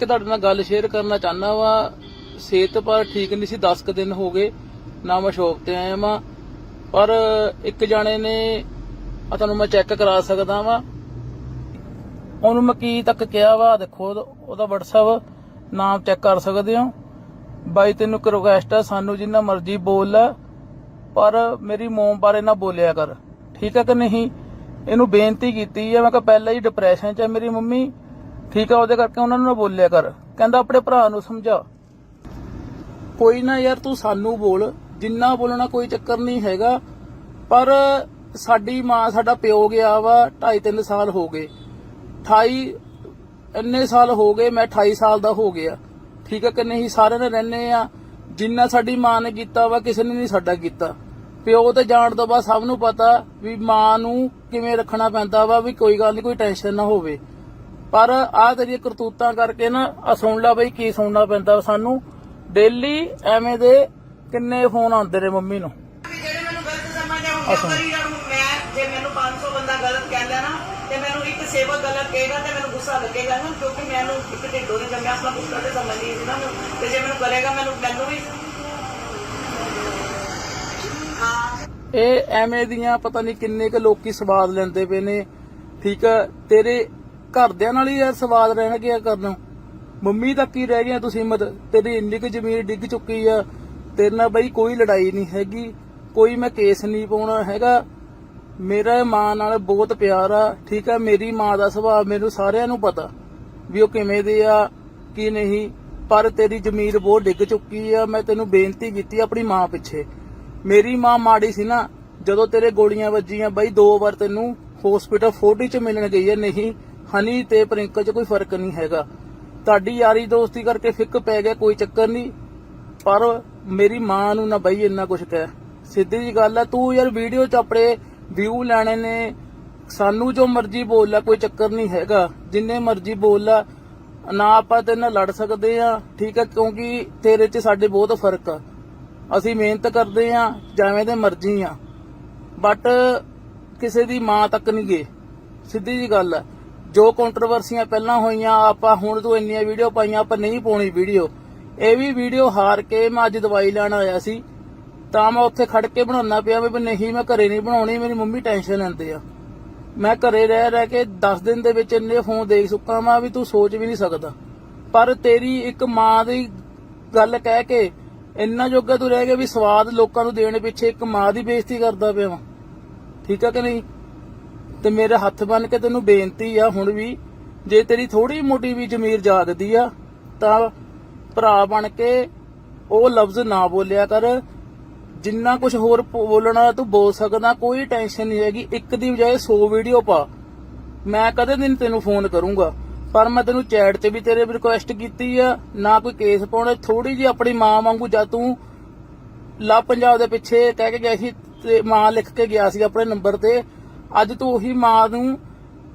ਕਿ ਤੁਹਾਡੇ ਨਾਲ ਗੱਲ ਸ਼ੇਅਰ ਕਰਨਾ ਚਾਹਨਾ ਵਾ। ਸਿਹਤ ਪਰ ਠੀਕ ਨਹੀਂ ਸੀ 10 ਕੁ ਦਿਨ ਹੋ ਗਏ। ਨਾ ਮੈਂ ਸ਼ੌਪ ਤੇ ਆਇਆ ਵਾਂ। ਪਰ ਇੱਕ ਜਾਣੇ ਨੇ ਆ ਤੁਹਾਨੂੰ ਮੈਂ ਚੈੱਕ ਕਰਾ ਸਕਦਾ ਵਾਂ। ਉਹਨੂੰ ਮੈਂ ਕੀ ਤੱਕ ਕਿਹਾ ਵਾ, ਦੇਖੋ ਉਹਦਾ- ਉਹਦਾ WhatsApp ਨਾਮ ਚੈੱਕ ਕਰ ਸਕਦੇ ਹੋ। ਬਾਈ, ਤੈਨੂੰ ਇੱਕ ਰਿਕੁਐਸਟ ਆ, ਸਾਨੂੰ ਜਿੰਨਾ ਮਰਜ਼ੀ ਬੋਲ। ਲੈ ਪਰ ਮੇਰੀ ਮੋਮ ਬਾਰੇ ਨਾ ਬੋਲਿਆ ਕਰ। ਠੀਕ ਹੈ ਕਿ ਨਹੀਂ? ਇਹਨੂੰ ਬੇਨਤੀ ਕੀਤੀ ਹੈ ਮੈਂ ਕਿਹਾ ਪਹਿਲਾਂ ਹੀ ਡਿਪਰੈਸ਼ਨ 'ਚ ਹੈ ਮੇਰੀ ਮੰਮੀ। ਠੀਕ ਆ, ਉਹਦੇ ਕਰਕੇ ਉਹਨਾਂ ਨੂੰ ਨਾ ਬੋਲਿਆ ਕਰ। ਕਹਿੰਦਾ ਆਪਣੇ ਭਰਾ ਨੂੰ ਸਮਝਾ। ਕੋਈ ਨਾ ਯਾਰ, ਤੂੰ ਸਾਨੂੰ ਬੋਲ। ਜਿੰਨਾ ਬੋਲਣਾ ਕੋਈ ਚੱਕਰ ਨਹੀਂ ਹੈਗਾ। ਪਰ ਸਾਡੀ ਮਾਂ, ਸਾਡਾ ਪਿਓ ਗਿਆ ਵਾ 2.5 3 ਸਾਲ ਹੋ ਗਏ। 28 ਇੰਨੇ ਸਾਲ ਹੋ ਗਏ, ਮੈਂ 28 ਸਾਲ ਦਾ ਹੋ ਗਿਆ। ਠੀਕ ਹੈ ਕਿ ਨਹੀਂ? ਸਾਰਿਆਂ ਨੇ ਰਹਿੰਦੇ ਆ। ਜਿੰਨਾ ਸਾਡੀ ਮਾਂ ਨੇ ਕੀਤਾ ਵਾ, ਕਿਸੇ ਨੇ ਨਹੀਂ ਸਾਡਾ ਕੀਤਾ। ਪਿਓ ਤੇ ਜਾਣ ਤੋਂ ਬਾਅਦ ਸਭ ਨੂੰ ਪਤਾ ਵੀ ਮਾਂ ਨੂੰ ਕਿਵੇਂ ਰੱਖਣਾ ਪੈਂਦਾ ਵਾ, ਵੀ ਕੋਈ ਗੱਲ ਨਹੀਂ ਕੋਈ ਟੈਨਸ਼ਨ ਨਾ ਹੋਵੇ। ਪਰ ਆਹ ਤੇਰੀ ਕਰਤੂਤਾਂ ਕਰਕੇ ਨਾ ਆ ਸੁਣ ਲਾ ਬਈ ਕੀ ਸੁਣਨਾ ਪੈਂਦਾ ਸਾਨੂੰ। ਡੇਲੀ ਐਵੇਂ ਦੇ ਕਿੰਨੇ ਫੋਨ ਆਉਂਦੇ ਨੇ ਮੰਮੀ ਨੂੰ। ਵੀ ਜਿਹੜੇ ਮੈਨੂੰ ਗਲਤ ਸਮਝਦੇ ਹੁਣ ਕਿਉਂ ਕਰੀ ਜਾਣ ਮੈਂ ਜੇ ਮੈਨੂੰ 500 ਬੰਦਾ ਗਲਤ ਕਹਿੰਦਾ ਨਾ ਤੇ ਮੈਨੂੰ ਇੱਕ ਸੇਵਕ ਗਲਤ ਕਹੇਗਾ ਤੇ ਮੈਨੂੰ ਗੁੱਸਾ ਲੱਗੇਗਾ ਨਾ ਕਿਉਂਕਿ ਮੈਨੂੰ ਇੱਕ ਢਿੱਡੋਂ ਨੇ ਜੰਮਿਆ ਆਪਣਾ ਗੁੱਸਾ ਤੇ ਸਮਝਦੀ ਸੀ ਨਾ ਮੈਂ। ਤੇ ਜੇ ਮੈਨੂੰ ਕਰੇਗਾ ਮੈਨੂੰ ਮੈਨੂੰ ਵੀ ਹਾਂ ਇਹ ਐਵੇਂ ਦੀਆਂ ਪਤਾ ਨਹੀਂ ਕਿੰਨੇ ਕੁ ਲੋਕੀ ਸਵਾਦ ਲੈਂਦੇ ਪਏ ਨੇ। ਠੀਕ ਆ ਤੇਰੇ ਘਰਦਿਆਂ ਨਾਲ ਹੀ ਇਹ ਸਵਾਦ ਰਹਿਣਗੇ ਆ ਕਰਨ। ਮੰਮੀ ਤੱਕ ਹੀ ਰਹਿ ਗਿਆ ਤੁਸੀਂ ਮਤ ਤੇਰੀ ਇੰਨੀ ਕੁ ਜ਼ਮੀਨ ਡਿੱਗ ਚੁੱਕੀ ਆ। ਤੇਰੇ ਨਾਲ ਬਈ ਕੋਈ ਲੜਾਈ ਨਹੀਂ ਹੈਗੀ। ਕੋਈ ਮੈਂ ਕੇਸ ਨਹੀਂ ਪਾਉਣਾ ਹੈਗਾ। ਮੇਰਾ ਮਾਂ ਨਾਲ ਬਹੁਤ ਪਿਆਰ ਆ। ਠੀਕ ਆ, ਮੇਰੀ ਮਾਂ ਦਾ ਸੁਭਾਅ ਮੈਨੂੰ ਸਾਰਿਆਂ ਨੂੰ ਪਤਾ ਵੀ ਉਹ ਕਿਵੇਂ ਦੇ ਆ, ਕੀ ਨਹੀਂ। ਪਰ ਤੇਰੀ ਜ਼ਮੀਰ ਬਹੁਤ ਡਿੱਗ ਚੁੱਕੀ ਆ। ਮੈਂ ਤੈਨੂੰ ਬੇਨਤੀ ਕੀਤੀ ਆਪਣੀ ਮਾਂ ਪਿੱਛੇ। ਮੇਰੀ ਮਾਂ ਮਾੜੀ ਸੀ ਨਾ। ਜਦੋਂ ਤੇਰੇ ਗੋਲੀਆਂ ਵੱਜੀਆਂ, ਬਈ ਦੋ ਵਾਰ ਤੈਨੂੰ ਹਸਪੀਟਲ 40 ਚ ਮਿਲਣ ਗਈ ਹੈ ਨਹੀਂ ਹਨੀ ਤੇ ਪ੍ਰਿੰਕਲ ਚ ਕੋਈ ਫ਼ਰਕ ਨਹੀਂ ਹੈਗਾ। ਤੁਹਾਡੀ ਯਾਰੀ ਦੋਸਤੀ ਕਰਕੇ ਫਿੱਕ ਪੈ ਗਿਆ, ਕੋਈ ਚੱਕਰ ਨਹੀਂ। ਪਰ ਮੇਰੀ ਮਾਂ ਨੂੰ ਨਾ ਬਈ ਇੰਨਾ ਕੁਝ ਕਹਿ। ਸਿੱਧੀ ਜੀ ਗੱਲ ਆ, ਤੂੰ ਯਾਰ ਵੀਡੀਓ ਚ ਆਪਣੇ ਵਿਊ ਲੈਣੇ ਨੇ। ਸਾਨੂੰ ਜੋ ਮਰਜ਼ੀ ਬੋਲ ਲੈ, ਕੋਈ ਚੱਕਰ ਨਹੀਂ ਹੈਗਾ। ਜਿੰਨੇ ਮਰਜ਼ੀ ਬੋਲ ਲੈ, ਨਾ ਆਪਾਂ ਤੇਰੇ ਨਾਲ ਲੜ ਸਕਦੇ ਆ, ਠੀਕ ਹੈ ਕਿਉਂਕਿ ਤੇਰੇ 'ਚ ਸਾਡੇ ਬਹੁਤ ਫ਼ਰਕ ਆ। ਅਸੀਂ ਮਿਹਨਤ ਕਰਦੇ ਆ, ਜਿਵੇਂ ਦੇ ਮਰਜ਼ੀ ਆ। ਬਟ ਕਿਸੇ ਦੀ ਮਾਂ ਤੱਕ ਨਹੀਂ ਗਏ। ਸਿੱਧੀ ਜੀ ਗੱਲ ਆ। ਜੋ ਕੰਟਰੋਵਰਸੀਆਂ ਪਹਿਲਾਂ ਹੋਈਆਂ, ਆਪਾਂ ਹੁਣ ਤੋਂ ਇੰਨੀਆਂ ਵੀਡੀਓ ਪਾਈਆਂ, ਆਪਾਂ ਨਹੀਂ ਪਾਉਣੀ ਵੀਡੀਓ ਇਹ ਵੀ ਵੀਡੀਓ ਹਾਰ ਕੇ ਮੈਂ ਅੱਜ ਦਵਾਈ ਲੈਣ ਆਇਆ ਸੀ। ਤਾਂ ਮੈਂ ਉੱਥੇ ਖੜ ਕੇ ਬਣਾਉਣਾ ਪਿਆ ਵੀ ਨਹੀਂ, ਮੈਂ ਘਰੇ ਨਹੀਂ ਬਣਾਉਣੀ, ਮੇਰੀ ਮੰਮੀ ਟੈਨਸ਼ਨ ਲੈਂਦੇ ਆ। ਮੈਂ ਘਰੇ ਰਹਿ ਰਹਿ ਕੇ 10 ਦਿਨ ਦੇ ਵਿੱਚ ਇੰਨੇ ਫੋਨ ਦੇਖ ਚੁੱਕਾ ਮੈਂ ਵੀ ਤੂੰ ਸੋਚ ਵੀ ਨਹੀਂ ਸਕਦਾ। ਪਰ ਤੇਰੀ ਇੱਕ ਮਾਂ ਦੀ ਗੱਲ ਕਹਿ ਕੇ ਇੰਨਾ ਜੋਗਾ ਤੂੰ ਰਹਿ ਗਿਆ ਵੀ ਸਵਾਦ ਲੋਕਾਂ ਨੂੰ ਦੇਣ ਪਿੱਛੇ ਇੱਕ ਮਾਂ ਦੀ ਬੇਇੱਜ਼ਤੀ ਕਰਦਾ ਪਿਆ ਵਾਂ। ਠੀਕ ਆ ਕਿ ਨਹੀਂ? ਤੇ ਮੇਰੇ ਹੱਥ ਬੰਨ ਕੇ ਤੈਨੂੰ ਬੇਨਤੀ ਆ ਹੁਣ ਵੀ, ਜੇ ਤੇਰੀ ਥੋੜੀ ਮੋਟੀ ਵੀ ਜ਼ਮੀਰ ਜਾਗਦੀ ਆ, ਤਾਂ ਭਰਾ ਬਣ ਕੇ ਉਹ ਲਫ਼ਜ਼ ਨਾ ਬੋਲਿਆ ਕਰ। ਜਿੰਨਾ ਕੁਝ ਹੋਰ ਬੋਲਣਾ ਤੂੰ ਬੋਲ ਸਕਦਾ, ਕੋਈ ਟੈਨਸ਼ਨ ਨਹੀਂ ਹੈਗੀ। ਇੱਕ ਦੀ ਬਜਾਏ 100 ਵੀਡੀਓ ਪਾ। ਮੈਂ ਕਦੇ ਦਿਨ ਤੈਨੂੰ ਫੋਨ ਕਰੂੰਗਾ, ਪਰ ਮੈਂ ਤੈਨੂੰ ਚੈਟ ਤੇ ਵੀ ਤੇਰੇ ਰਿਕੁਐਸਟ ਕੀਤੀ ਆ, ਨਾ ਕੋਈ ਕੇਸ ਪਾਉਣਾ। ਥੋੜੀ ਜੀ ਆਪਣੀ ਮਾਂ ਵਾਂਗੂ ਜਾਂ ਤੂੰ ਲਾ ਪੰਜਾਬ ਦੇ ਪਿੱਛੇ ਕਹਿ ਕੇ ਗਿਆ ਸੀ ਤੇ ਮਾਂ ਲਿਖ ਕੇ ਗਿਆ ਸੀ ਆਪਣੇ ਨੰਬਰ ਤੇ। ਅੱਜ ਤੂੰ ਉਹੀ ਮਾਂ ਨੂੰ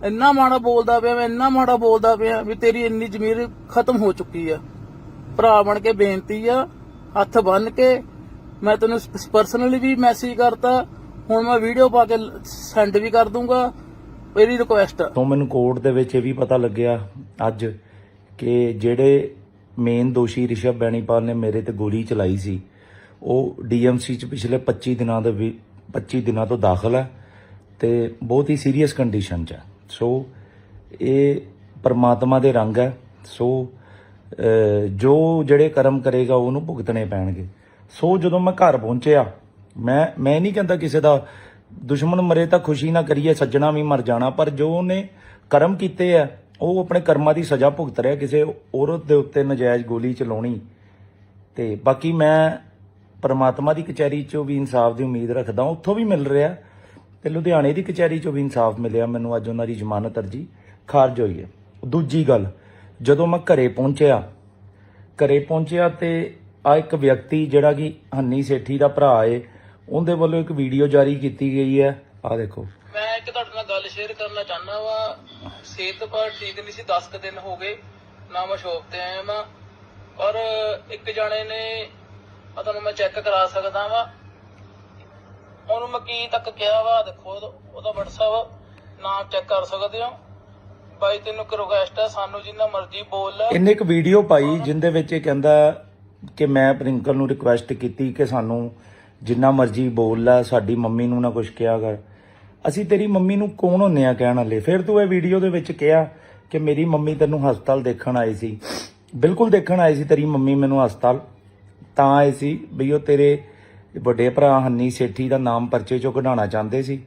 ਇੰਨਾ ਮਾੜਾ ਬੋਲਦਾ ਪਿਆ, ਮੈਂ ਇੰਨਾ ਮਾੜਾ ਬੋਲਦਾ ਪਿਆ ਵੀ ਤੇਰੀ ਇੰਨੀ ਜ਼ਮੀਰ ਖਤਮ ਹੋ ਚੁੱਕੀ ਆ। ਭਰਾ ਬਣ ਕੇ ਬੇਨਤੀ ਆ, ਹੱਥ ਬੰਨ ਕੇ ਮੈਂ ਤੈਨੂੰ ਪਰਸਨਲੀ ਵੀ ਮੈਸੇਜ ਕਰਤਾ, ਹੁਣ ਮੈਂ ਵੀਡੀਓ ਪਾ ਕੇ ਸੈਂਡ ਵੀ ਕਰ ਦੂੰਗਾ, ਮੇਰੀ ਰਿਕੁਐਸਟ ਆ। ਤੋਂ ਮੈਨੂੰ ਕੋਰਟ ਦੇ ਵਿੱਚ ਇਹ ਵੀ ਪਤਾ ਲੱਗਿਆ ਅੱਜ ਕਿ ਜਿਹੜੇ ਮੇਨ ਦੋਸ਼ੀ ਰਿਸ਼ਵ ਬੈਣੀਪਾਲ ਨੇ ਮੇਰੇ ਤੇ ਗੋਲੀ ਚਲਾਈ ਸੀ, ਉਹ ਡੀਐਮਸੀ ਚ ਪਿਛਲੇ 25 ਦਿਨਾਂ ਦੇ ਵੀ 25 ਦਿਨਾਂ ਤੋਂ ਦਾਖਲ ਹੈ ਤੇ ਬਹੁਤ ਹੀ ਸੀਰੀਅਸ ਕੰਡੀਸ਼ਨ ਚ ਹੈ ਸੋ ਇਹ ਪਰਮਾਤਮਾ ਦੇ ਰੰਗ ਹੈ। ਸੋ ਜੋ ਜਿਹੜੇ ਕਰਮ ਕਰੇਗਾ ਉਹਨੂੰ ਭੁਗਤਣੇ ਪੈਣਗੇ। ਸੋ ਜਦੋਂ ਮੈਂ ਘਰ ਪਹੁੰਚਿਆ, ਮੈਂ ਮੈਂ ਨਹੀਂ ਕਹਿੰਦਾ ਕਿਸੇ ਦਾ ਦੁਸ਼ਮਣ ਮਰੇ ਤਾਂ ਖੁਸ਼ੀ ਨਾ ਕਰੀਏ, ਸੱਜਣਾ ਵੀ ਮਰ ਜਾਣਾ, ਪਰ ਜੋ ਉਹਨੇ ਕਰਮ ਕੀਤੇ ਆ, ਉਹ ਆਪਣੇ ਕਰਮਾਂ ਦੀ ਸਜ਼ਾ ਭੁਗਤ ਰਿਹਾ, ਕਿਸੇ ਔਰਤ ਦੇ ਉੱਤੇ ਨਜਾਇਜ਼ ਗੋਲੀ ਚਲਾਉਣੀ। ਤੇ ਬਾਕੀ ਮੈਂ ਪਰਮਾਤਮਾ ਦੀ ਕਚਹਿਰੀ ਚੋਂ ਵੀ ਇਨਸਾਫ ਦੀ ਉਮੀਦ ਰੱਖਦਾ ਉੱਥੋਂ ਵੀ ਮਿਲ ਰਿਹਾ। ਤੇ ਲੁਧਿਆਣੇ ਦੀ ਕਚਹਿਰੀ ਚੋਂ ਵੀ ਇਨਸਾਫ ਮਿਲਿਆ। ਮੈਨੂੰ ਅੱਜ ਉਹਨਾਂ ਦੀ ਜ਼ਮਾਨਤ ਅਰਜੀ ਖਾਰਜ ਹੋਈ ਹੈ। ਦੂਜੀ ਗੱਲ, ਜਦੋਂ ਮੈਂ ਘਰੇ ਪਹੁੰਚਿਆ ਘਰੇ ਪਹੁੰਚਿਆ ਤੇ ਆ ਇੱਕ ਵਿਅਕਤੀ ਜਿਹੜਾ ਕਿ ਹੰਨੀ ਸੇਠੀ ਦਾ ਭਰਾ ਏ, ਉਹਦੇ ਵੱਲੋਂ ਇੱਕ ਵੀਡੀਓ ਜਾਰੀ ਕੀਤੀ ਗਈ ਹੈ। ਆ ਦੇਖੋ। ਮੈਂ ਇੱਕ ਤੁਹਾਡੇ ਨਾਲ ਗੱਲ ਸ਼ੇਅਰ ਕਰਨਾ ਚਾਹਨਾ ਵਾ। ਸਿਹਤ ਪਰ ਠੀਕ ਨਹੀਂ ਸੀ 10 ਦਿਨ ਹੋ ਗਏ। ਨਾ ਮੈਂ ਸ਼ੌਪ ਤੇ ਆਇਆ ਵਾਂ। ਪਰ ਇੱਕ ਜਾਣੇ ਨੇ ਤੁਹਾਨੂੰ ਮੈਂ ਚੈੱਕ ਕਰਾ ਸਕਦਾ ਵਾਂ। ਉਹਨੂੰ ਮੈਂ ਕੀ ਤੱਕ ਕਿਹਾ ਵਾ, ਦੇਖੋ ਉਹਦਾ- WhatsApp ਨਾਮ ਚੈੱਕ ਕਰ ਸਕਦੇ ਹੋ। ਬਾਈ, ਤੈਨੂੰ ਇੱਕ ਰਿਕੁਐਸਟ ਹੈ ਸਾਨੂੰ ਜਿੰਨਾ ਮਰਜ਼ੀ ਬੋਲ। ਲੈ ਇਹਨੇ ਇੱਕ ਵੀਡੀਓ ਪਾਈ ਜਿੰਦੇ ਵਿੱਚ ਇਹ ਕਹਿੰਦਾ ਕਿ ਮੈਂ ਪ੍ਰਿੰਕਲ ਨੂੰ ਰਿਕੁਐਸਟ ਕੀਤੀ ਕਿ ਸਾਨੂੰ ਜਿੰਨਾ ਮਰਜ਼ੀ ਬੋਲ ਲੈ, ਸਾਡੀ ਮੰਮੀ ਨੂੰ ਨਾ ਕੁਝ ਕਿਹਾ ਕਰ। ਅਸੀਂ ਤੇਰੀ ਮੰਮੀ ਨੂੰ ਕੌਣ ਹੁੰਨੇ ਆ ਕਹਿਣ ਵਾਲੇ? ਫਿਰ ਤੂੰ ਇਹ ਵੀਡੀਓ ਦੇ ਵਿੱਚ ਕਿਹਾ ਕਿ ਮੇਰੀ ਮੰਮੀ ਤੈਨੂੰ ਹਸਪਤਾਲ ਦੇਖਣ ਆਈ ਸੀ। ਬਿਲਕੁਲ ਦੇਖਣ ਆਈ ਸੀ ਤੇਰੀ ਮੰਮੀ ਮੈਨੂੰ ਹਸਪਤਾਲ। ਤਾਂ ਆਏ ਸੀ ਬਈ ਉਹ ਤੇਰੇ ਵੱਡੇ ਭਰਾ ਹੰਨੀ ਸੇਠੀ ਦਾ ਨਾਮ ਪਰਚੇ ਚੋਂ ਕਢਾਉਣਾ ਚਾਹੁੰਦੇ ਸੀ।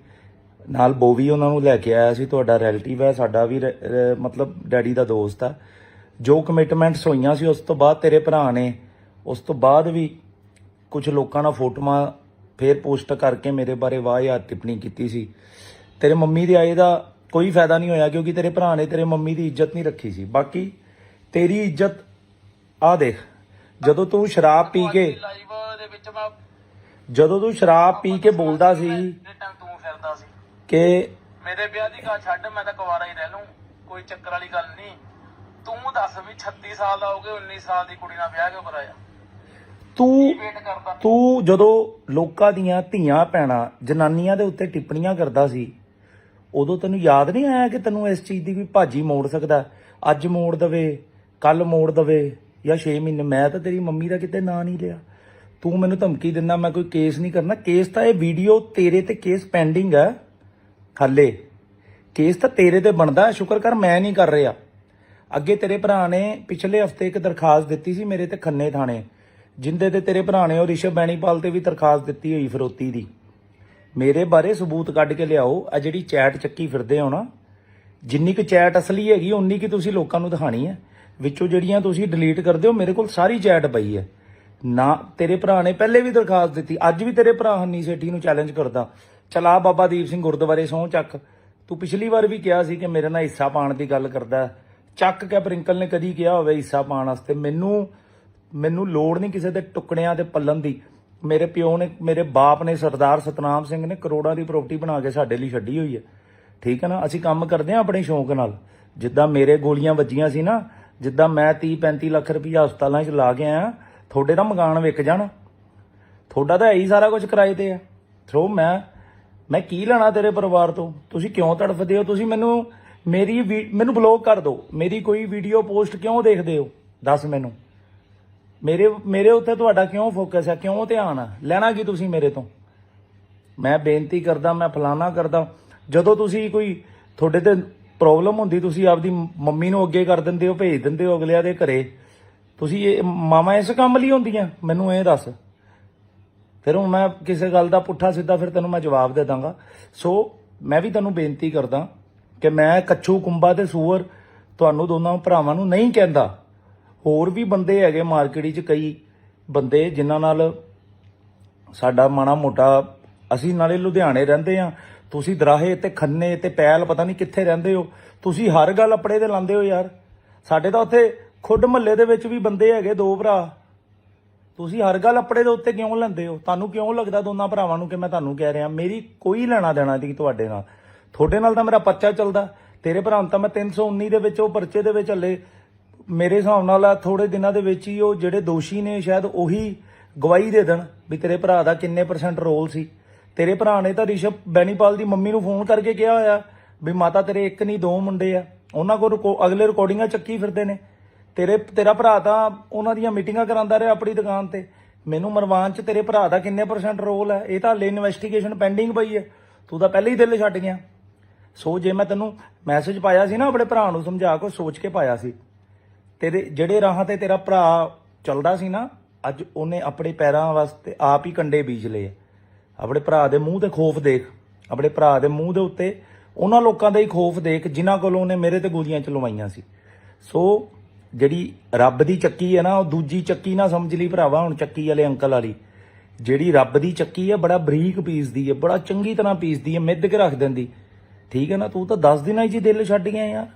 ਨਾਲ ਬੋਵੀ ਉਹਨਾਂ ਨੂੰ ਲੈ ਕੇ ਆਇਆ ਸੀ। ਤੁਹਾਡਾ ਰਿਲੇਟਿਵ ਹੈ, ਸਾਡਾ ਵੀ ਰ- ਮਤਲਬ ਡੈਡੀ ਦਾ ਦੋਸਤ ਆ। ਜੋ ਕਮਿਟਮੈਂਟਸ ਹੋਈਆਂ ਸੀ, ਉਸ ਤੋਂ ਬਾਅਦ ਤੇਰੇ ਭਰਾ ਨੇ, ਉਸ ਤੋਂ ਬਾਅਦ ਵੀ ਕੁਝ ਲੋਕਾਂ ਨਾਲ ਫੋਟੋਆਂ ਫੇਰ ਪੋਸਟ ਕਰਕੇ ਮੇਰੇ ਬਾਰੇ ਵਾਹ ਯਾਰ ਟਿੱਪਣੀ ਕੀਤੀ ਸੀ। ਤੇਰੇ ਮੰਮੀ ਦੇ ਆਏ ਦਾ ਕੋਈ ਫਾਇਦਾ ਨਹੀਂ ਹੋਇਆ, ਕਿਉਂਕਿ ਤੇਰੇ ਭਰਾ ਨੇ ਤੇਰੇ ਮੰਮੀ ਦੀ ਇੱਜ਼ਤ ਨਹੀਂ ਰੱਖੀ ਸੀ। ਬਾਕੀ ਤੇਰੀ ਇੱਜ਼ਤ ਆ ਦੇਖ, ਜਦੋਂ ਤੂੰ ਸ਼ਰਾਬ ਪੀ ਕੇ ਲਾਈਵ ਦੇ ਵਿੱਚ ਮੈਂ ਜਦੋਂ ਤੂੰ ਸ਼ਰਾਬ ਪੀ ਕੇ ਬੋਲਦਾ ਸੀ ਤੂੰ ਫਿਰਦਾ ਸੀ। ਕਿ ਮੇਰੇ ਵਿਆਹ ਦੀ ਗੱਲ ਛੱਡ ਮੈਂ ਤਾਂ ਕੁਵਾਰਾ ਹੀ ਰਹਿ ਲੂੰ ਕੋਈ ਚੱਕਰ ਵਾਲੀ ਗੱਲ ਨਹੀਂ। ਤੂੰ ਦੱਸ ਵੀ 36 ਸਾਲ ਦਾ ਹੋ ਗਿਆ 19 ਸਾਲ ਦੀ ਕੁੜੀ ਨਾਲ ਵਿਆਹ ਕਿਉਂ ਕਰਾਇਆ? ਤੂੰ ਵੇਟ ਕਰਦਾ? ਤੂੰ ਜਦੋਂ ਲੋਕਾਂ ਦੀਆਂ ਧੀਆਂ ਭੈਣਾਂ ਜਨਾਨੀਆਂ ਦੇ ਉੱਤੇ ਟਿੱਪਣੀਆਂ ਕਰਦਾ ਸੀ ਉਦੋਂ ਤੈਨੂੰ ਯਾਦ ਨਹੀਂ ਆਇਆ ਕਿ ਤੈਨੂੰ ਇਸ ਚੀਜ਼ ਦੀ ਵੀ ਭਾਜੀ ਮੋੜ ਸਕਦਾ? ਅੱਜ ਮੋੜ ਦਵੇ ਕੱਲ ਮੋੜ ਦਵੇ ਜਾਂ 6 ਮਹੀਨੇ ਮੈਂ ਤਾਂ ਤੇਰੀ ਮੰਮੀ ਦਾ ਕਿਤੇ ਨਾਂ ਨਹੀਂ ਲਿਆ। ਤੂੰ ਮੈਨੂੰ ਧਮਕੀ ਦਿੰਦਾ, ਮੈਂ ਕੋਈ ਕੇਸ ਨਹੀਂ ਕਰਨਾ। ਕੇਸ ਤਾਂ ਇਹ ਵੀਡੀਓ ਤੇਰੇ ਤੇ ਕੇਸ ਪੈਂਡਿੰਗ ਹੈ ਹਾਲੇ ਕੇਸ ਤਾਂ ਤੇਰੇ ਤੇ ਬਣਦਾ, ਸ਼ੁਕਰ ਕਰ, ਮੈਂ ਨਹੀਂ ਕਰ ਰਿਹਾ। ਅੱਗੇ ਤੇਰੇ ਭਰਾ ਨੇ ਪਿਛਲੇ ਹਫ਼ਤੇ ਇੱਕ ਦਰਖਾਸਤ ਦਿੱਤੀ ਸੀ ਮੇਰੇ ਤੇ ਖੰਨੇ ਥਾਣੇ। ਜਿੰਦੇ ਤੇ ਤੇਰੇ ਭਰਾ ਨੇ ਉਹ ਰਿਸ਼ਵ ਬੈਣੀਪਾਲ ਤੇ ਵੀ ਦਰਖਾਸਤ ਦਿੱਤੀ ਹੋਈ ਫਰੋਤੀ ਦੀ। ਮੇਰੇ ਬਾਰੇ ਸਬੂਤ ਕੱਢ ਕੇ ਲਿਆਓ, ਆ ਜਿਹੜੀ ਚੈਟ ਚੱਕੀ ਫਿਰਦੇ ਹੋ ਨਾ। ਜਿੰਨੀ ਕੁ ਚੈਟ ਅਸਲੀ ਹੈਗੀ ਉਨੀ ਕੁ ਤੁਸੀਂ ਲੋਕਾਂ ਨੂੰ ਦਿਖਾਣੀ ਹੈ। ਵਿੱਚੋਂ ਜਿਹੜੀਆਂ ਤੁਸੀਂ ਡਿਲੀਟ ਕਰਦੇ ਹੋ, ਮੇਰੇ ਕੋਲ ਸਾਰੀ ਚੈਟ ਪਈ ਹੈ। ਨਾ, ਤੇਰੇ ਭਰਾ ਨੇ ਪਹਿਲੇ ਵੀ ਦਰਖਾਸਤ ਦਿੱਤੀ। ਅੱਜ ਵੀ ਤੇਰੇ ਭਰਾ ਹੰਨੀ ਸੇਠੀ ਨੂੰ ਚੈਲੰਜ ਕਰਦਾ। ਚਲਾ ਬਾਬਾ ਦੀਪ ਸਿੰਘ ਗੁਰਦੁਆਰੇ ਸਹੁੰ ਚੱਕ। ਤੂੰ ਪਿਛਲੀ ਵਾਰ ਵੀ ਕਿਹਾ ਸੀ ਕਿ ਮੇਰੇ ਨਾਲ ਹਿੱਸਾ ਪਾਣ ਦੀ ਗੱਲ ਕਰਦਾ ਚੱਕ ਕੇ ਪ੍ਰਿੰਕਲ ਨੇ ਕਦੀ ਕਿਹਾ ਹੋਵੇ ਹਿੱਸਾ ਪਾਣ ਵਾਸਤੇ। ਮੈਨੂੰ ਮੈਨੂੰ ਲੋੜ ਨਹੀਂ ਕਿਸੇ ਦੇ ਟੁਕੜਿਆਂ ਤੇ ਪੱਲਣ ਦੀ। ਮੇਰੇ ਪਿਓ ਨੇ, ਮੇਰੇ ਬਾਪ ਨੇ ਸਰਦਾਰ ਸਤਨਾਮ ਸਿੰਘ ਨੇ ਕਰੋੜਾਂ ਦੀ ਪ੍ਰਾਪਰਟੀ ਬਣਾ ਕੇ ਸਾਡੇ ਲਈ ਛੱਡੀ ਹੋਈ ਹੈ। ਠੀਕ ਹੈ ਨਾ? ਅਸੀਂ ਕੰਮ ਕਰਦੇ ਹਾਂ ਆਪਣੇ ਸ਼ੌਂਕ ਨਾਲ। ਜਿੱਦਾਂ ਮੇਰੇ ਗੋਲੀਆਂ ਵੱਜੀਆਂ ਸੀ ਨਾ, ਜਿੱਦਾਂ ਮੈਂ 30 35 ਲੱਖ ਰੁਪਈਆ ਹਸਪਤਾਲਾਂ 'ਚ ਲਾ ਕੇ ਆਇਆ ਤੁਹਾਡੇ ਤਾਂ ਮਕਾਨ ਵਿਕ ਜਾਣਾ। ਤੁਹਾਡਾ ਤਾਂ ਇਹੀ ਸਾਰਾ ਕੁਝ ਕਿਰਾਏ ਤੇ ਆ। ਸੋ ਮੈਂ ਮੈਂ ਕੀ ਲੈਣਾ ਤੇਰੇ ਪਰਿਵਾਰ ਤੋਂ? ਤੁਸੀਂ ਕਿਉਂ ਤੜਫਦੇ ਹੋ? ਤੁਸੀਂ ਮੈਨੂੰ, ਮੇਰੀ ਵੀ- ਮੈਨੂੰ ਬਲੌਕ ਕਰ ਦਿਓ। ਮੇਰੀ ਕੋਈ ਵੀਡੀਓ ਪੋਸਟ ਕਿਉਂ ਦੇਖਦੇ ਹੋ? ਦੱਸ ਮੈਨੂੰ। ਮੇਰੇ ਮੇਰੇ ਉੱਤੇ ਤੁਹਾਡਾ ਕਿਉਂ ਫੋਕਸ ਹੈ ਕਿਉਂ ਧਿਆਨ ਆ? ਲੈਣਾ ਕੀ ਤੁਸੀਂ ਮੇਰੇ ਤੋਂ? ਮੈਂ ਬੇਨਤੀ ਕਰਦਾ, ਮੈਂ ਫਲਾਣਾ ਕਰਦਾ। ਜਦੋਂ ਤੁਸੀਂ ਕੋਈ ਤੁਹਾਡੇ ਤੇ ਪ੍ਰੋਬਲਮ ਹੁੰਦੀ, ਤੁਸੀਂ ਆਪਦੀ ਮੰਮੀ ਨੂੰ ਅੱਗੇ ਕਰ ਦਿੰਦੇ ਹੋ, ਭੇਜ ਦਿੰਦੇ ਹੋ ਅਗਲਿਆਂ ਦੇ ਘਰੇ। ਤੁਸੀਂ ਇਹ ਮਾਮਾ ਇਸ ਕੰਮ ਲਈ ਹੁੰਦੀਆਂ ਮੈਨੂੰ ਇਹ ਦੱਸ। ਫਿਰ ਹੁਣ ਮੈਂ ਕਿਸੇ ਗੱਲ ਦਾ ਪੁੱਠਾ ਸਿੱਧਾ ਫਿਰ ਤੈਨੂੰ ਮੈਂ ਜਵਾਬ ਦੇ ਦਾਂਗਾ। ਸੋ ਮੈਂ ਵੀ ਤੈਨੂੰ ਬੇਨਤੀ ਕਰਦਾ ਕਿ ਮੈਂ ਕੱਛੂ, ਕੁੰਬਾ ਤੇ ਸੂਰ ਤੁਹਾਨੂੰ ਦੋਨਾਂ ਭਰਾਵਾਂ ਨੂੰ ਨਹੀਂ ਕਹਿੰਦਾ। ਹੋਰ ਵੀ ਬੰਦੇ ਹੈਗੇ ਮਾਰਕੀਟ 'ਚ ਕਈ ਬੰਦੇ ਜਿਨ੍ਹਾਂ ਨਾਲ ਸਾਡਾ ਮਾਣਾ ਮੋਟਾ ਅਸੀਂ ਨਾਲੇ ਲੁਧਿਆਣੇ ਰਹਿੰਦੇ ਆ ਤੁਸੀਂ ਦਰਾਹੇ ਤੇ ਖੰਨੇ ਤੇ ਪੈਲ ਪਤਾ ਨਹੀਂ ਕਿੱਥੇ ਰਹਿੰਦੇ ਹੋ। ਤੁਸੀਂ ਹਰ ਗੱਲ ਆਪਣੇ ਤੇ ਲਾਉਂਦੇ ਹੋ ਯਾਰ। ਸਾਡੇ ਤਾਂ ਉੱਥੇ ਖੁੱਡ ਮਹੱਲੇ ਦੇ ਵਿੱਚ ਵੀ ਬੰਦੇ ਹੈਗੇ ਦੋ ਭਰਾ। ਤੁਸੀਂ ਹਰ ਗੱਲ ਆਪਣੇ ਦੇ ਉੱਤੇ ਕਿਉਂ ਲੈਂਦੇ ਹੋ? ਤੁਹਾਨੂੰ ਕਿਉਂ ਲੱਗਦਾ ਦੋਨਾਂ ਭਰਾਵਾਂ ਨੂੰ ਕਿ ਮੈਂ ਤੁਹਾਨੂੰ ਕਹਿ ਰਿਹਾ? ਮੇਰੀ ਕੋਈ ਲੈਣਾ ਦੇਣਾ ਨਹੀਂ ਤੁਹਾਡੇ ਨਾਲ। ਤੁਹਾਡੇ ਨਾਲ ਤਾਂ ਮੇਰਾ ਪਰਚਾ ਚੱਲਦਾ। ਤੇਰੇ ਭਰਾ ਨੂੰ ਤਾਂ ਮੈਂ 319 ਦੇ ਵਿੱਚ, ਉਹ ਪਰਚੇ ਦੇ ਵਿੱਚ ਹੱਲੇ। ਮੇਰੇ ਹਿਸਾਬ ਨਾਲ ਆ ਥੋੜੇ ਦਿਨਾਂ ਦੇ ਵਿੱਚ ਹੀ ਉਹ ਜਿਹੜੇ ਦੋਸ਼ੀ ਨੇ ਸ਼ਾਇਦ ਉਹੀ ਗਵਾਹੀ ਦੇ ਦੇਣ ਵੀ ਤੇਰੇ ਭਰਾ ਦਾ ਕਿੰਨੇ ਪਰਸੈਂਟ ਰੋਲ ਸੀ। ਤੇਰੇ ਭਰਾ ਨੇ ਤਾਂ ਰਿਸ਼ਵ ਬੈਣੀਪਾਲ ਦੀ ਮੰਮੀ ਨੂੰ ਫੋਨ ਕਰਕੇ ਕਿਹਾ ਹੋਇਆ ਵੀ ਮਾਤਾ ਤੇਰੇ ਇੱਕ ਨਹੀਂ, ਦੋ ਮੁੰਡੇ ਆ। ਉਹਨਾਂ ਕੋਲ ਰਿਕੋ- ਅਗਲੇ ਰਿਕਾਰਡਿੰਗਾਂ ਚੱਕੀ ਫਿਰਦੇ ਨੇ। ਤੇਰੇ, ਤੇਰਾ ਭਰਾ ਤਾਂ ਉਹਨਾਂ ਦੀਆਂ ਮੀਟਿੰਗਾਂ ਕਰਾਉਂਦਾ ਰਿਹਾ ਆਪਣੀ ਦੁਕਾਨ ਤੇ। ਮੈਨੂੰ ਮਰਵਾਨ ਚ ਤੇਰੇ ਭਰਾ ਦਾ ਕਿੰਨੇ ਪਰਸੈਂਟ ਰੋਲ ਹੈ? ਇਹ ਤਾਂ ਹਲੇ ਇਨਵੈਸਟੀਗੇਸ਼ਨ ਪੈਂਡਿੰਗ ਪਈ ਹੈ। ਤੂੰ ਤਾਂ ਪਹਿਲੇ ਹੀ ਦਿਲ ਛੱਡ ਗਿਆ। ਸੋ ਜੇ ਮੈਂ ਤੈਨੂੰ ਮੈਸੇਜ ਪਾਇਆ ਸੀ ਨਾ ਆਪਣੇ ਭਰਾ ਨੂੰ, ਸਮਝਾ ਕੇ ਸੋਚ ਕੇ ਪਾਇਆ ਸੀ। ਤੇਰੇ, ਜਿਹੜੇ ਰਾਹਾਂ ਤੇ ਤੇਰਾ ਭਰਾ ਚੱਲਦਾ ਸੀ ਨਾ, ਅੱਜ ਉਹਨੇ ਆਪਣੇ ਪੈਰਾਂ ਵਾਸਤੇ ਆਪ ਹੀ ਕੰਡੇ ਬੀਜ ਲਏ ਆ। ਆਪਣੇ ਭਰਾ ਦੇ ਮੂੰਹ ਤੇ ਖੋਫ ਦੇਖ, ਆਪਣੇ ਭਰਾ ਦੇ ਮੂੰਹ ਦੇ ਉੱਤੇ ਉਹਨਾਂ ਲੋਕਾਂ ਦਾ ਹੀ ਖੋਫ ਦੇਖ, ਜਿਨ੍ਹਾਂ ਕੋਲੋਂ ਉਹਨੇ ਮੇਰੇ ਤੇ ਗੋਲੀਆਂ ਚਲਵਾਈਆਂ ਸੀ। ਸੋ ਜਿਹੜੀ ਰੱਬ ਦੀ ਚੱਕੀ ਹੈ ਨਾ, ਉਹ ਦੂਜੀ ਚੱਕੀ ਨਾ ਸਮਝ ਲਈ ਭਰਾਵਾ, ਹੁਣ ਚੱਕੀ ਵਾਲੇ ਅੰਕਲ ਵਾਲੀ। ਜਿਹੜੀ ਰੱਬ ਦੀ ਚੱਕੀ ਹੈ ਬੜਾ ਬਰੀਕ ਪੀਸਦੀ ਹੈ ਬੜਾ ਚੰਗੀ ਤਰ੍ਹਾਂ ਪੀਸਦੀ ਹੈ ਮਿੱਧ ਕੇ ਰੱਖ ਦਿੰਦੀ। ਠੀਕ ਹੈ ਨਾ, ਤੂੰ ਤਾਂ 10 ਦਿਨਾਂ 'ਚ ਹੀ ਦਿਲ ਛੱਡ ਗਿਆ ਯਾਰ।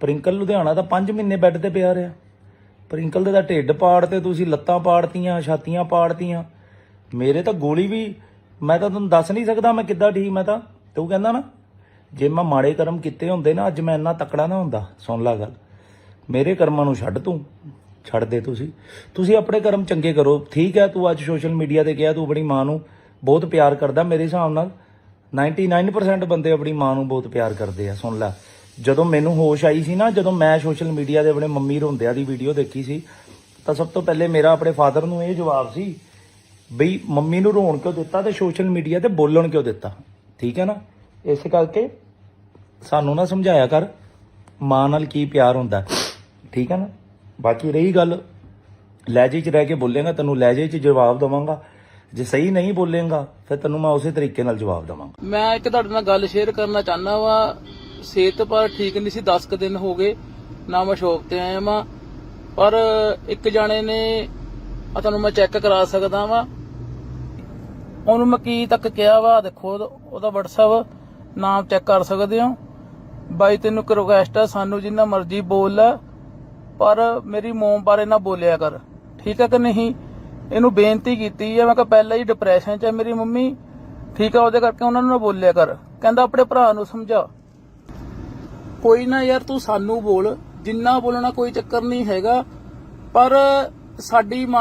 ਪ੍ਰਿੰਕਲ ਲੁਧਿਆਣਾ ਦਾ 5 ਮਹੀਨੇ ਬੈੱਡ ਤੇ ਪਿਆ ਰਿਹਾ। ਪ੍ਰਿੰਕਲ ਦੇ ਤਾਂ ਢਿੱਡ ਪਾੜ ਤੇ ਤੁਸੀਂ ਲੱਤਾਂ ਪਾੜਤੀਆਂ, ਛਾਤੀਆਂ ਪਾੜਤੀਆਂ। ਮੇਰੇ ਤਾਂ ਗੋਲੀ ਵੀ, ਮੈਂ ਤਾਂ ਤੁਹਾਨੂੰ ਦੱਸ ਨਹੀਂ ਸਕਦਾ ਮੈਂ ਕਿੱਦਾਂ ਠੀਕ, ਮੈਂ ਤਾਂ, ਤੂੰ ਕਹਿੰਦਾ ਨਾ, ਜੇ ਮੈਂ ਮਾੜੇ ਕਰਮ ਕੀਤੇ ਹੁੰਦੇ ਨਾ, ਅੱਜ ਮੈਂ ਇੰਨਾ ਤਕੜਾ ਨਾ ਹੁੰਦਾ, ਸੁਣ ਲੈ ਗੱਲ। ਮੇਰੇ ਕਰਮਾਂ ਨੂੰ ਛੱਡ ਤੂੰ। ਛੱਡ ਦੇ ਤੁਸੀਂ। ਤੁਸੀਂ ਆਪਣੇ ਕਰਮ ਚੰਗੇ ਕਰੋ। ਠੀਕ ਹੈ, ਤੂੰ ਅੱਜ ਸੋਸ਼ਲ ਮੀਡੀਆ ਤੇ ਕਿਹਾ, ਤੂੰ ਆਪਣੀ ਮਾਂ ਨੂੰ ਬਹੁਤ ਪਿਆਰ ਕਰਦਾ ਮੇਰੇ ਹਿਸਾਬ ਨਾਲ। 99% ਬੰਦੇ ਆਪਣੀ ਮਾਂ ਨੂੰ ਬਹੁਤ ਪਿਆਰ ਕਰਦੇ ਆ, ਸੁਣ ਲੈ। ਜਦੋਂ ਮੈਨੂੰ ਹੋਸ਼ ਆਈ ਸੀ ਨਾ, ਜਦੋਂ ਮੈਂ ਸੋਸ਼ਲ ਮੀਡੀਆ ਦੇ ਆਪਣੇ ਮੰਮੀ ਰੋਂਦਿਆਂ ਦੀ ਵੀਡੀਓ ਦੇਖੀ ਸੀ, ਤਾਂ ਸਭ ਤੋਂ ਪਹਿਲੇ ਮੇਰਾ ਆਪਣੇ ਫਾਦਰ ਨੂੰ ਇਹ ਜਵਾਬ ਸੀ ਬਈ, ਮੰਮੀ ਨੂੰ ਰੋਣ ਕਿਉਂ ਦਿੱਤਾ ਤੇ ਸੋਸ਼ਲ ਮੀਡੀਆ ਤੇ ਬੋਲਣ ਕਿਉਂ ਦਿੱਤਾ? ਠੀਕ ਹੈ ਨਾ? ਇਸ ਕਰਕੇ ਸਾਨੂੰ ਨਾ ਸਮਝਾਇਆ ਕਰ, ਮਾਂ ਨਾਲ ਕੀ ਪਿਆਰ ਹੁੰਦਾ। ਠੀਕ ਹੈ ਨਾ? ਬਾਕੀ ਰਹੀ ਗੱਲ, ਲਹਿਜੇ 'ਚ ਰਹਿ ਕੇ ਬੋਲੇਗਾ, ਤੈਨੂੰ ਲਹਿਜੇ 'ਚ ਜਵਾਬ ਦਵਾਂਗਾ। ਜੇ ਸਹੀ ਨਹੀਂ ਬੋਲੇਗਾ, ਫਿਰ ਤੈਨੂੰ ਮੈਂ ਉਸੇ ਤਰੀਕੇ ਨਾਲ ਜਵਾਬ ਦਵਾਂਗਾ। ਮੈਂ ਇੱਕ ਤੁਹਾਡੇ ਨਾਲ ਗੱਲ ਸ਼ੇਅਰ ਕਰਨਾ ਚਾਹਨਾ ਵਾ। ਸਿਹਤ ਪਰ ਠੀਕ ਨਹੀਂ ਸੀ 10 ਕੁ ਦਿਨ ਹੋ ਗਏ। ਨਾ ਮੈਂ ਸ਼ੌਪ ਤੇ ਆਇਆ ਵਾਂ। ਪਰ ਇੱਕ ਜਾਣੇ ਨੇ ਆ ਤੁਹਾਨੂੰ ਮੈਂ ਚੈੱਕ ਕਰਾ ਸਕਦਾ ਵਾਂ। ਉਹਨੂੰ ਮੈਂ ਕੀ ਤੱਕ ਕਿਹਾ ਵਾ? ਦੇਖੋ, ਉਹਦਾ- ਉਹਦਾ WhatsApp ਨਾਮ ਚੈੱਕ ਕਰ ਸਕਦੇ ਹੋ। ਬਾਈ, ਤੈਨੂੰ ਇੱਕ ਰਿਕੁਐਸਟ ਆ, ਸਾਨੂੰ ਜਿੰਨਾ ਮਰਜ਼ੀ ਬੋਲ ਲੈ। ਪਰ ਮੇਰੀ ਮੋਮ ਬਾਰੇ ਨਾ ਬੋਲਿਆ ਕਰ। ਠੀਕ ਹੈ ਕਿ ਨਹੀਂ? ਇਹਨੂੰ ਬੇਨਤੀ ਕੀਤੀ ਹੈ। ਮੈਂ ਕਿਹਾ ਪਹਿਲਾਂ ਹੀ ਡਿਪਰੈਸ਼ਨ 'ਚ ਹੈ ਮੇਰੀ ਮੰਮੀ। ਠੀਕ ਆ ਉਹਦੇ ਕਰਕੇ ਉਹਨਾਂ ਨੂੰ ਨਾ ਬੋਲਿਆ ਕਰ। ਕਹਿੰਦਾ ਆਪਣੇ ਭਰਾ ਨੂੰ ਸਮਝਾ। ਕੋਈ ਨਾ ਯਾਰ ਤੂੰ ਸਾਨੂੰ ਬੋਲ। ਜਿੰਨਾ ਬੋਲਣਾ ਕੋਈ ਚੱਕਰ ਨਹੀਂ ਹੈਗਾ। ਪਰ ਸਾਡੀ ਮਾਂ